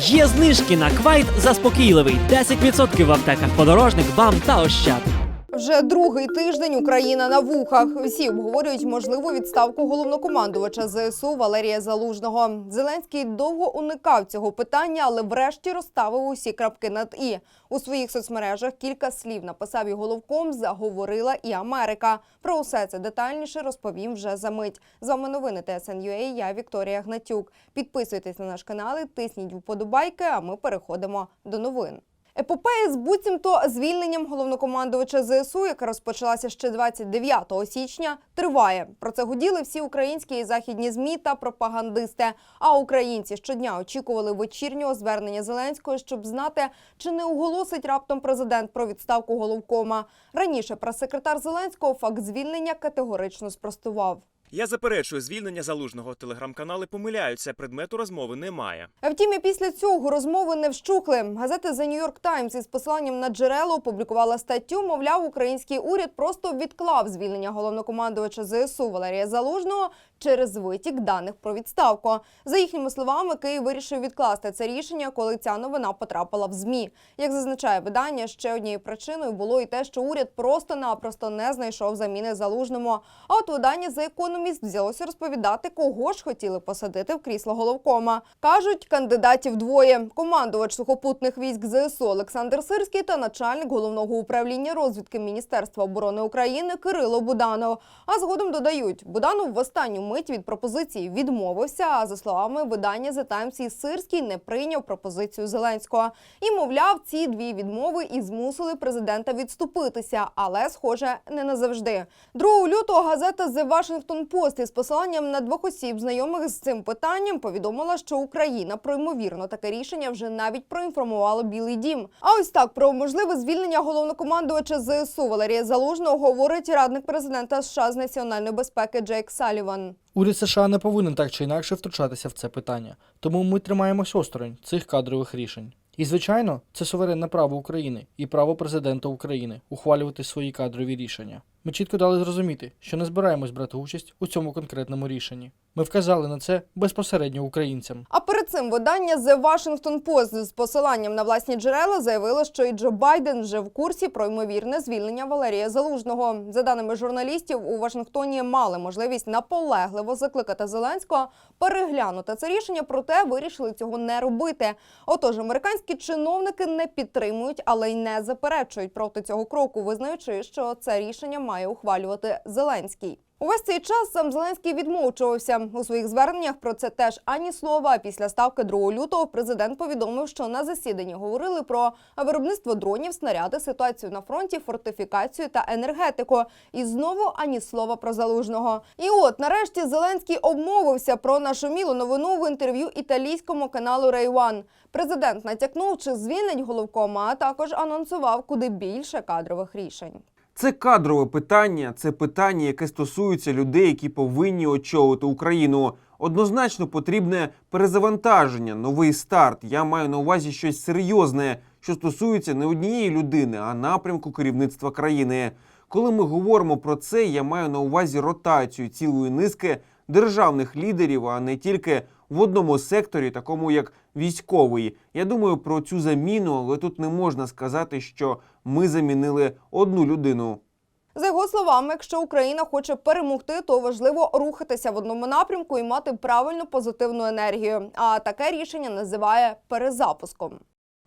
Є знижки на квайт заспокійливий 10% в аптеках подорожник, бам та ощад. Вже другий тиждень Україна на вухах. Всі обговорюють можливу відставку головнокомандувача ЗСУ Валерія Залужного. Зеленський довго уникав цього питання, але врешті розставив усі крапки над і у своїх соцмережах. Кілька слів написав і головком. Заговорила і Америка. Про усе це детальніше розповім вже за мить. З вами новини ТСН.UA, Я Вікторія Гнатюк. Підписуйтесь на наш канал, і тисніть вподобайки. А ми переходимо до новин. Епопея з буцімто звільненням головнокомандувача ЗСУ, яка розпочалася ще 29 січня, триває. Про це гуділи всі українські і західні змі та пропагандисти. А українці щодня очікували вечірнього звернення Зеленського, щоб знати, чи не оголосить раптом президент про відставку головкома. Раніше прес-секретар Зеленського факт звільнення категорично спростував. Я заперечую звільнення залужного. Телеграм-канали помиляються. Предмету розмови немає. А втім, і після цього розмови не вщухли. Газета The New York Times із посиланням на джерело опублікувала статтю. Мовляв, український уряд просто відклав звільнення головнокомандувача ЗСУ Валерія Залужного через витік даних про відставку. За їхніми словами, Київ вирішив відкласти це рішення, коли ця новина потрапила в змі. Як зазначає видання, ще однією причиною було і те, що уряд просто-напросто не знайшов заміни залужному. А от видання The Economist взялося розповідати, кого ж хотіли посадити в крісло головкома. кажуть, кандидатів двоє: командувач сухопутних військ ЗСУ Олександр Сирський та начальник головного управління розвідки Міністерства оборони України Кирило Буданов. А згодом додають, Буданов в останню мить від пропозиції відмовився. А за словами видання The Times, Сирський не прийняв пропозицію Зеленського. І мовляв, ці дві відмови і змусили президента відступитися, але схоже не назавжди. 2 лютого газета The Washington Post із посиланням на двох осіб, знайомих з цим питанням, повідомила, що Україна про ймовірно таке рішення вже навіть проінформувала Білий Дім. А ось так про можливе звільнення головнокомандувача ЗСУ Валерія Залужного говорить радник президента США з національної безпеки Джейк Саліван. Уряд США не повинен так чи інакше втручатися в це питання, тому ми тримаємось осторонь цих кадрових рішень. І, звичайно, це суверенне право України і право президента України ухвалювати свої кадрові рішення. Ми чітко дали зрозуміти, що не збираємось брати участь у цьому конкретному рішенні. Ми вказали на це безпосередньо українцям. Цим видання The Washington Post з посиланням на власні джерела заявило, що і Джо Байден вже в курсі про ймовірне звільнення Валерія Залужного. За даними журналістів, у Вашингтоні мали можливість наполегливо закликати Зеленського переглянути це рішення, проте вирішили цього не робити. Отож, американські чиновники не підтримують, але й не заперечують проти цього кроку, визнаючи, що це рішення має ухвалювати Зеленський. Увесь цей час сам Зеленський відмовчувався у своїх зверненнях. Про це теж ані слова. Після ставки 2 лютого президент повідомив, що на засіданні говорили про виробництво дронів, снаряди, ситуацію на фронті, фортифікацію та енергетику. І знову ані слова про залужного. І от нарешті Зеленський обмовився про нашумілу новину в інтерв'ю італійському каналу Рейван. Президент натякнув, чи звільнить головкома, а також анонсував куди більше кадрових рішень. Це кадрове питання, це питання, яке стосується людей, які повинні очолити Україну. Однозначно потрібне перезавантаження, новий старт. Я маю на увазі щось серйозне, що стосується не однієї людини, а напрямку керівництва країни. Коли ми говоримо про це, я маю на увазі ротацію цілої низки державних лідерів, а не тільки в одному секторі, такому як військовий. Я думаю про цю заміну, але тут не можна сказати, що ми замінили одну людину. За його словами, якщо Україна хоче перемогти, то важливо рухатися в одному напрямку і мати правильну позитивну енергію. А таке рішення називає перезапуском.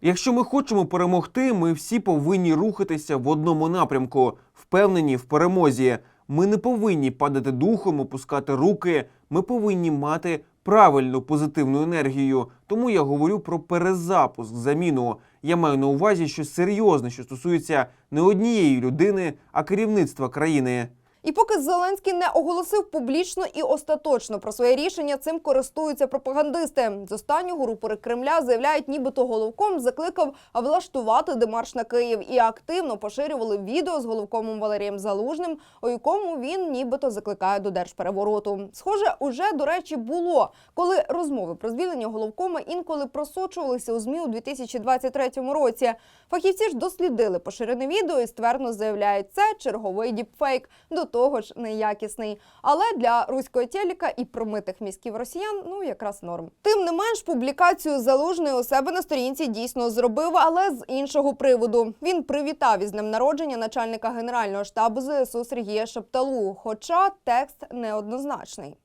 Якщо ми хочемо перемогти, ми всі повинні рухатися в одному напрямку, впевнені в перемозі. Ми не повинні падати духом, опускати руки. Ми повинні мати правильну позитивну енергію. Тому я говорю про перезапуск, заміну. Я маю на увазі щось серйозне, що стосується не однієї людини, а керівництва країни. І поки Зеленський не оголосив публічно і остаточно про своє рішення, цим користуються пропагандисти. З останнього рупори Кремля заявляють, нібито головком закликав влаштувати демарш на Київ і активно поширювали відео з головкомом Валерієм Залужним, у якому він нібито закликає до держперевороту. Схоже, уже до речі було, коли розмови про звільнення головкома інколи просочувалися у змі у 2023 році. Фахівці ж дослідили поширене відео і ствердно заявляють, це черговий діпфейк. До того ж неякісний. Але для руського телека і промитих мізків росіян ну якраз норм. Тим не менш, публікацію залужний у себе на сторінці дійсно зробив, але з іншого приводу. Він привітав із днем народження начальника генерального штабу ЗСУ Сергія Шепталу. Хоча текст неоднозначний.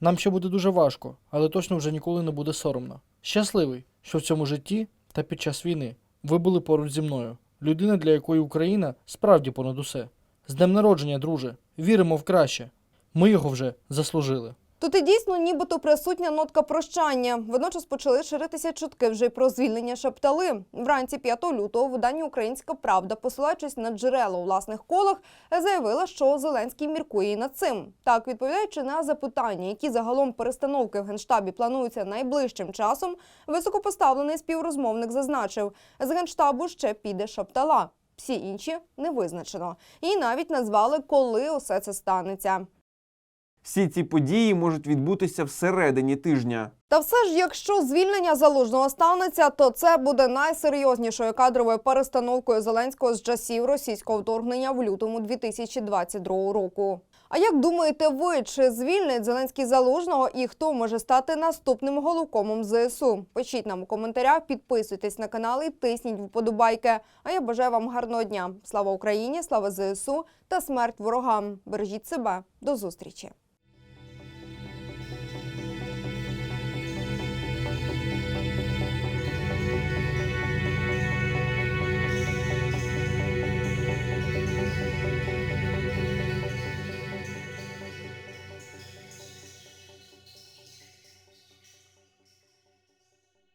Нам ще буде дуже важко, але точно вже ніколи не буде соромно. Щасливий, що в цьому житті та під час війни ви були поруч зі мною. Людина, для якої Україна справді понад усе. З днем народження, друже, віримо в краще. Ми його вже заслужили. Тут і дійсно нібито присутня нотка прощання. Водночас почали ширитися чутки вже й про звільнення Шептали. Вранці 5 лютого видання Українська Правда, посилаючись на джерела у власних колах, заявила, що Зеленський міркує і над цим. Так, відповідаючи на запитання, які загалом перестановки в генштабі плануються найближчим часом, високопоставлений співрозмовник зазначив, з генштабу ще піде Шептала. Всі інші не визначено. І навіть назвали, коли усе це станеться. Всі ці події можуть відбутися всередині тижня. Та все ж, якщо звільнення залужного станеться, то це буде найсерйознішою кадровою перестановкою Зеленського з часів російського вторгнення в лютому 2022 року. А як думаєте ви, чи звільнить Зеленський залужного і хто може стати наступним головкомом ЗСУ? Пишіть нам у коментарях, підписуйтесь на канал і тисніть вподобайки. А я бажаю вам гарного дня. Слава Україні, слава ЗСУ та смерть ворогам. Бережіть себе. До зустрічі.